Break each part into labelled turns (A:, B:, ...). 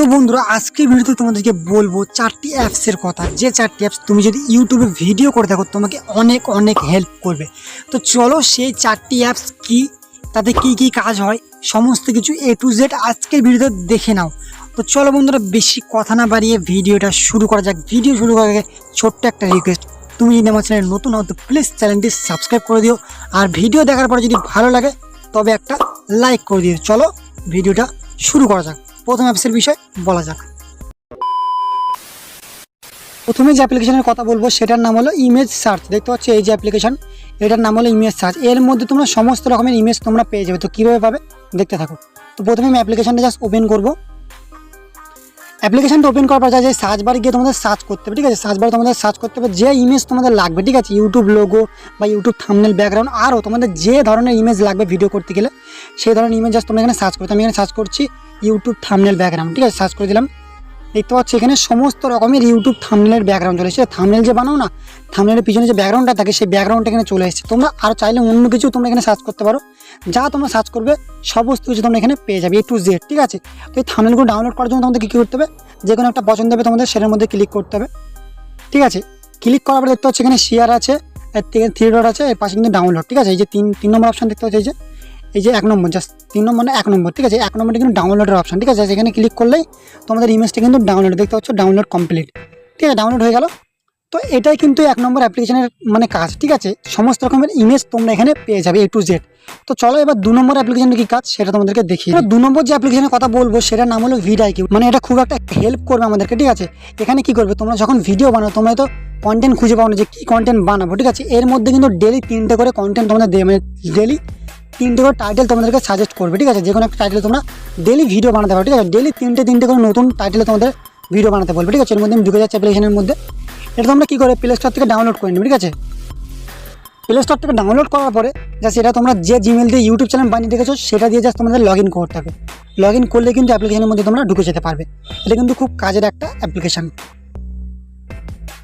A: তো বন্ধুরা আজকে ভিডিওতে তোমাদেরকে বলব চারটি অ্যাপসের কথা। যে চারটি অ্যাপস তুমি যদি ইউটিউবে ভিডিও করে দেখো, তোমাকে অনেক অনেক হেল্প করবে। তো চলো সেই চারটি অ্যাপস কি, তাতে কি কি কাজ হয়, সমস্ত কিছু এ টু জেড আজকের ভিডিওতে দেখে নাও। তো চলো বন্ধুরা, বেশি কথা না বাড়িয়ে ভিডিওটা শুরু করা যাক। ভিডিও শুরু করার আগে ছোট্ট একটা রিকোয়েস্ট তুমি যদি আমার চ্যানেল নতুন হও, তো প্লিজ চ্যানেলটি সাবস্ক্রাইব করে দিও। আর ভিডিও দেখার পরে যদি ভালো লাগে, তবে একটা লাইক করে দিও। চলো ভিডিওটা শুরু করা যাক। প্রথম অ্যাপসের বিষয় বলা যাক। প্রথমে যে অ্যাপ্লিকেশনের কথা বলব, সেটার নাম হলো ইমেজ সার্চ দেখতে পাচ্ছ এই যে অ্যাপ্লিকেশন এটার নাম হলো ইমেজ সার্চ এর মধ্যে তোমরা সমস্ত রকমের ইমেজ তোমরা পেয়ে যাবে। তো কীভাবে পাবে? দেখতে থাকো। তো প্রথমে আমি অ্যাপ্লিকেশনটা জাস্ট ওপেন করব। অ্যাপ্লিকেশনটা ওপেন করার পর যা সার্চ বারে গিয়ে তোমাদের সার্চ করতে হবে, ঠিক আছে? সার্চ বারে তোমাদের সার্চ করতে হবে, যে ইমেজ তোমাদের লাগবে, ঠিক আছে? ইউটিউব লোগো বা ইউটিউব থামনেল ব্যাকগ্রাউন্ড আরও তোমাদের যে ধরনের ইমেজ লাগবে ভিডিও করতে গেলে, সেই ধরনের ইমেজ জাস্ট তোমরা এখানে সার্চ করতে আমি এখানে সার্চ করছি ইউটিউব থামনেল ব্যাকগ্রাউন্ড ঠিক আছে? সার্চ করে দিলাম। দেখতে পাচ্ছি, এখানে সমস্ত রকমের ইউটিউব থামনেলের ব্যাকগ্রাউন্ড চলে এসেছে। থামনেল যে বানাও না থামনেলের পিছনে যে ব্যাকগ্রাউন্ডটা থাকে, সেই ব্যাকগ্রাউন্ডটা এখানে চলে এসেছে। তোমরা আর চাইলে অন্য কিছু তোমরা এখানে সার্চ করতে পারো। যা তোমরা সার্চ করবে, সমস্ত কিছু তোমরা এখানে পেয়ে যাবে এ টু জেড ঠিক আছে? তো এই থামনেলগুলো ডাউনলোড করার জন্য তোমাদের কী করতে হবে? যে কোনো একটা পছন্দ হবে তোমাদের, সেটার মধ্যে ক্লিক করতে হবে। ঠিক আছে? ক্লিক করার পরে দেখতে পাচ্ছি, এখানে শেয়ার আছে ডট আছে, এর পাশে কিন্তু ডাউনলোড ঠিক আছে? এই যে তিন তিন নম্বর অপশন দেখতে পাচ্ছি, এই যে এই যে এক নম্বর জাস্ট তিন নম্বর না, এক নম্বর, ঠিক আছে? এক নম্বরটা কিন্তু ডাউনলোডের অপশন ঠিক আছে? সেখানে ক্লিক করলেই তোমাদের ইমেজটা কিন্তু ডাউনলোড দেখতে পাচ্ছ ডাউনলোড কমপ্লিট ঠিক আছে? ডাউনলোড হয়ে গেল। তো এটাই কিন্তু এক নম্বর অ্যাপ্লিকেশনের মানে কাজ, ঠিক আছে? সমস্ত রকমের ইমেজ তোমরা এখানে পেয়ে যাবে এ টু জেড তো চলো এবার দু নম্বর অ্যাপ্লিকেশনের কি কাজ, সেটা তোমাদেরকে দেখি দু নম্বর যে অ্যাপ্লিকেশনের কথা বলব, সেটার নাম হলো ভিডাই কিউ মানে এটা খুব একটা হেল্প করবে আমাদেরকে, ঠিক আছে? এখানে কি করবে, তোমরা যখন ভিডিও বানাও, তোমরা তো কন্টেন্ট খুঁজে পাও না যে কী কন্টেন্ট বানাবো, ঠিক আছে? এর মধ্যে কিন্তু ডেলি তিনটে করে কন্টেন্ট তোমাদের দেবে মানে ডেলি তিনটে করে টাইটেল তোমাদেরকে সাজেস্ট করবে, ঠিক আছে? যে কোনো একটা টাইটেল তোমরা ডেলি ভিডিও বানাতে পারো, ঠিক আছে? ডেলি তিনটে তিনটে করে নতুন টাইটেলে তোমাদের ভিডিও বানাতে বলবে, ঠিক আছে? এর মধ্যে ঢুকে যাচ্ছি অ্যাপ্লিকেশনের মধ্যে। এটা তোমরা কী করে? প্লে স্টোর থেকে ডাউনলোড করে নেবে, ঠিক আছে? প্লে স্টোর থেকে ডাউনলোড করার পরে জাস্ট এটা তোমরা যে জিমেল দিয়ে ইউটিউব চ্যানেল বানিয়ে রেখেছো সেটা দিয়ে জাস্ট তোমাদের লগ ইন করতে হবে লগ ইন করলে কিন্তু অ্যাপ্লিকেশনের মধ্যে তোমরা ঢুকে যেতে পারবে। এটা কিন্তু খুব কাজের একটা অ্যাপ্লিকেশন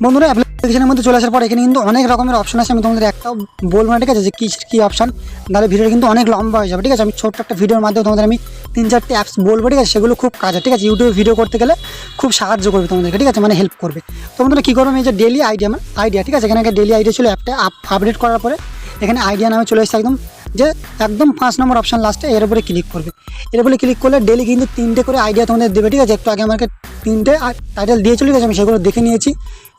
A: বন্ধুরা অ্যাপ্লিকেশনের মধ্যে চলে আসার পর এখানে কিন্তু অনেক রকমের অপশন আছে। আমি তোমাদের একটাও বলব না, ঠিক আছে? যে কী কী অপশন তাহলে ভিডিওটা কিন্তু অনেক লম্বা হয়ে যাবে, ঠিক আছে? আমি ছোট্ট একটা ভিডিওর মাধ্যমে তোমাদের আমি তিন চারটে অ্যাপস বলব, ঠিক আছে? সেগুলো খুব কাজে, ঠিক আছে? ইউটিউবে ভিডিও করতে গেলে খুব সাহায্য করবে তোমাদেরকে, ঠিক আছে? মানে হেল্প করবে। তো তোমরা কী করবে এই যে ডেলি আইডিয়া আমার আইডিয়া ঠিক আছে? এখানে একটা ডেলি আইডিয়া ছিল অ্যাপটা আপডেট করার পরে এখানে আইডিয়া নামে চলে এসেছে একদম। যে একদম পাঁচ নম্বর অপশান লাস্টে এর উপরে ক্লিক করবে। এর উপরে ক্লিক করলে ডেলি কিন্তু তিনটে করে আইডিয়া তোমাদের দেবে, ঠিক আছে? একটু আগে আমাকে তিনটে টাইটেল দিয়ে চলে গেছে আমি সেগুলো দেখে নিয়েছি।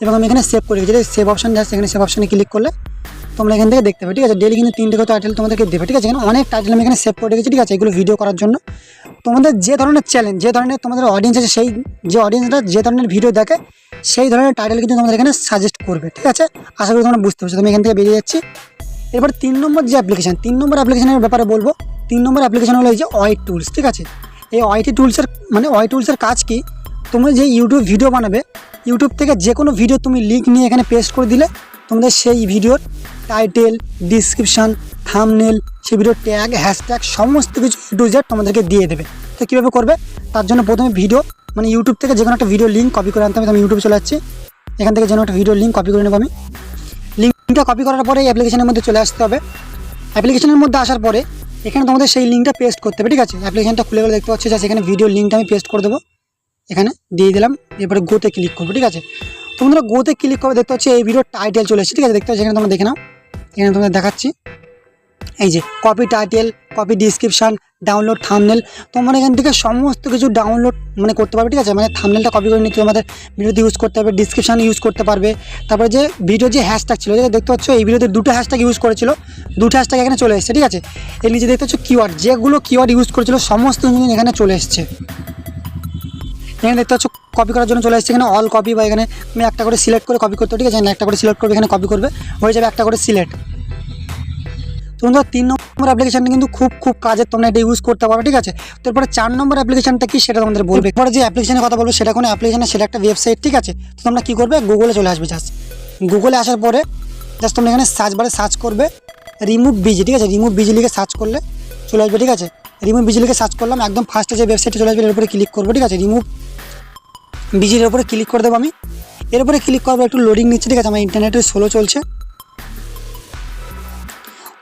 A: এবং আমি এখানে সেভ করে রেখেছি সেভ অপশন যাচ্ছে এখানে সেভ অপশনে ক্লিক করলে তোমরা এখান থেকে দেখতে পাবে, ঠিক আছে? ডেলি কিন্তু তিনটে করে টাইটেল তোমাদেরকে দেবে, ঠিক আছে? এখানে অনেক টাইটেল আমি এখানে সেভ করে রেখেছি, ঠিক আছে? এগুলো ভিডিও করার জন্য। তোমাদের যে ধরনের চ্যালেঞ্জ যে ধরনের তোমাদের অডিয়েন্স আছে, সেই যে অডিয়েন্সটা যে ধরনের ভিডিও দেখে, সেই ধরনের টাইটেল কিন্তু তোমাদের এখানে সাজেস্ট করবে, ঠিক আছে? আশা করি তোমরা বুঝতে পারছ। তুমি এখান থেকে বেরিয়ে যাচ্ছি। এবার তিন নম্বর যে অ্যাপ্লিকেশান তিন নম্বর অ্যাপ্লিকেশনের ব্যাপারে বলব। তিন নম্বর অ্যাপ্লিকেশান হলো এই যে ওয়াইট টুলস ঠিক আছে? এই ওয়াইটি টুলসের মানে ওয়াই টুলসের কাজ কি? তোমরা যে ইউটিউব ভিডিও বানাবে ইউটিউব থেকে যে কোনো ভিডিও তুমি লিঙ্ক নিয়ে এখানে পেস্ট করে দিলে, তোমাদের সেই ভিডিওর টাইটেল ডিসক্রিপশান থামনেল সেই ভিডিওর ট্যাগ হ্যাশট্যাগ সমস্ত কিছু জেড তোমাদেরকে দিয়ে দেবে। তো কীভাবে করবে? তার জন্য প্রথমে ভিডিও মানে ইউটিউব থেকে যে কোনো একটা ভিডিও লিঙ্ক কপি করে আনতে হবে। আমি ইউটিউবে চলে যাচ্ছি। এখান থেকে যে কোনো একটা ভিডিও লিঙ্ক কপি করে নেব আমি। লিঙ্কটা কপি করার পরে এই অ্যাপ্লিকেশনের মধ্যে চলে আসতে হবে। অ্যাপ্লিকেশনের মধ্যে আসার পরে এখানে তোমাদের সেই লিঙ্কটা পেস্ট করতে হবে, ঠিক আছে? অ্যাপ্লিকেশনটা খুলে গেলে দেখতে পাচ্ছি যা সেখানে ভিডিও লিঙ্কটা আমি পেস্ট করে দেবো। এখানে দিয়ে দিলাম, এরপরে গোতে ক্লিক করব, ঠিক আছে? তোমরা গোতে ক্লিক করবে, দেখতে পাচ্ছি এই ভিডিওর টাইটেল চলে এসেছে, ঠিক আছে? দেখতে পাচ্ছি, এখানে তোমরা দেখে নাও। এখানে তোমাদের দেখাচ্ছি। এই যে copy title copy description download thumbnail তোমরা এখান থেকে সমস্ত কিছু ডাউনলোড মানে করতে পারবে, ঠিক আছে? মানে থামনেলটা কপি করে নিতে আমাদের ভিডিওতে ইউজ করতে পারবে ডিসক্রিপশান ইউজ করতে পারবে। তারপরে যে ভিডিও যে হ্যাশট্যাগ ছিল দেখতে পাচ্ছ, এই ভিডিওতে দুটো হ্যাশট্যাগ ইউজ করেছিল, দুটো হ্যাশট্যাগ এখানে চলে এসেছে, ঠিক আছে? এর নিচে দেখতে পাচ্ছ কিওয়ার্ড যেগুলো কিওয়ার্ড ইউজ করেছিল, সমস্ত জিনিস এখানে চলে এসছে। এখানে দেখতে পাচ্ছ কপি করার জন্য চলে এসেছে, এখানে অল কপি বা এখানে আমি একটা করে সিলেক্ট করে কপি করতে ঠিক আছে? একটা করে সিলেক্ট করবে, এখানে কপি করবে, হয়ে যাবে একটা করে সিলেক্ট তোমরা তিন নম্বর অ্যাপ্লিকেশনটা কিন্তু খুব খুব কাজের তোমরা এটা ইউজ করতে পারো ঠিক আছে? তারপরে চার নম্বর অ্যাপ্লিকেশনটা কি সেটা তোমাদের বলবে। এরপরে যে অ্যাপ্লিকেশনের কথা বলব, সেটা কোনো অ্যাপ্লিকেশন সেটা একটা ওয়েবসাইট ঠিক আছে? তো তোমরা কী করবে? গুগলে চলে আসবে জাস্ট গুগলে আসার পরে জাস্ট তোমরা এখানে সার্চ বারে সার্চ করবে রিমুভ বিজি ঠিক আছে? রিমুভ বিজি লিখে সার্চ করলে চলে আসবে, ঠিক আছে? রিমুভ বিজি লিখে সার্চ করলাম, একদম ফার্স্টে যে ওয়েবসাইটে চলে আসবে, এর উপরে ক্লিক করব, ঠিক আছে? রিমুভ বিজির উপরে ক্লিক করে দেবো আমি। এর উপরে ক্লিক করব, একটু লোডিং নিচ্ছে, ঠিক আছে? আমার ইন্টারনেটে স্লো চলছে।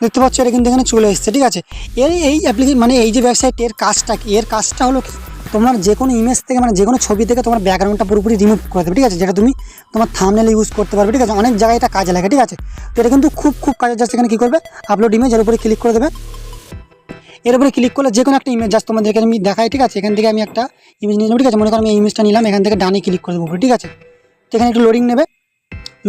A: দেখতে পাচ্ছ এটা কিন্তু এখানে চলে এসছে, ঠিক আছে? এর এই অ্যাপ্লিকেশন মানে এই যে ওয়েবসাইট এর কাজটা এর কাজটা হলো তোমার যে কোনো ইমেজ থেকে মানে যে কোনো ছবি থেকে তোমার ব্যাকগ্রাউন্ডটা পুরোপুরি রিমুভ করে দেবে, ঠিক আছে? যেটা তুমি তোমার থামনেলে ইউজ করতে পারবে, ঠিক আছে? অনেক জায়গায় এটা কাজে লাগে, ঠিক আছে? তো এটা কিন্তু খুব খুব কাজে যাচ্ছে এখানে কী করবে? আপলোড ইমেজ এর উপরে ক্লিক করে দেবে। এর উপরে ক্লিক করলে যে কোনো একটা ইমেজ জাস্ট তোমাদেরকে আমি দেখাই, ঠিক আছে? এখান থেকে আমি একটা ইমেজ নিয়ে নেব, ঠিক আছে? মনে করো আমি এই ইমেজটা নিলাম, এখান থেকে ডানে ক্লিক করে দেবো, ঠিক আছে? তো এখানে একটু লোডিং নেবে।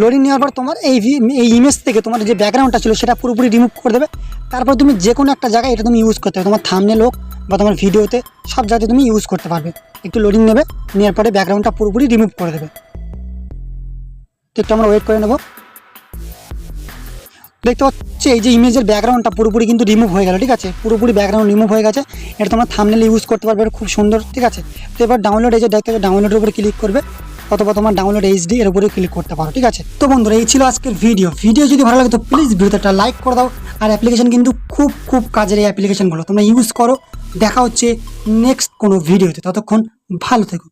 A: লোডিং নেওয়ার পর তোমার এই এই ইমেজ থেকে তোমার যে ব্যাকগ্রাউন্ডটা ছিল সেটা পুরোপুরি রিমুভ করে দেবে। তারপর তুমি যে কোনো একটা জায়গায় এটা তুমি ইউজ করতে হবে তোমার থামনেল হোক বা তোমার ভিডিওতে সব জায়গায় তুমি ইউজ করতে পারবে। একটু লোডিং নেবে, নেওয়ার পরে ব্যাকগ্রাউন্ডটা পুরোপুরি রিমুভ করে দেবে। তো একটু আমরা ওয়েট করে নেব। দেখতে পাচ্ছি, এই যে ইমেজের ব্যাকগ্রাউন্ডটা পুরোপুরি কিন্তু রিমুভ হয়ে গেল, ঠিক আছে? পুরোপুরি ব্যাকগ্রাউন্ড রিমুভ হয়ে গেছে। এটা তোমরা থামনেলে ইউজ করতে পারবে খুব সুন্দর, ঠিক আছে? তো এবার ডাউনলোড এই যে দেখতে ডাউনলোডের উপরে ক্লিক করবে। অথবা তোমার ডাউনলোড এইচডি এর উপরে ক্লিক করতে পারো, ঠিক আছে? তো বন্ধুরা, এই ছিল আজকের ভিডিও ভিডিও যদি ভালো লাগে তো প্লিজ ভিডিওটা একটা লাইক করে দাও। আর অ্যাপ্লিকেশন কিন্তু খুব খুব কাজের এই অ্যাপ্লিকেশনগুলো তোমরা ইউজ করো। দেখা হচ্ছে নেক্সট কোনো ভিডিওতে ততক্ষণ ভালো থেকো।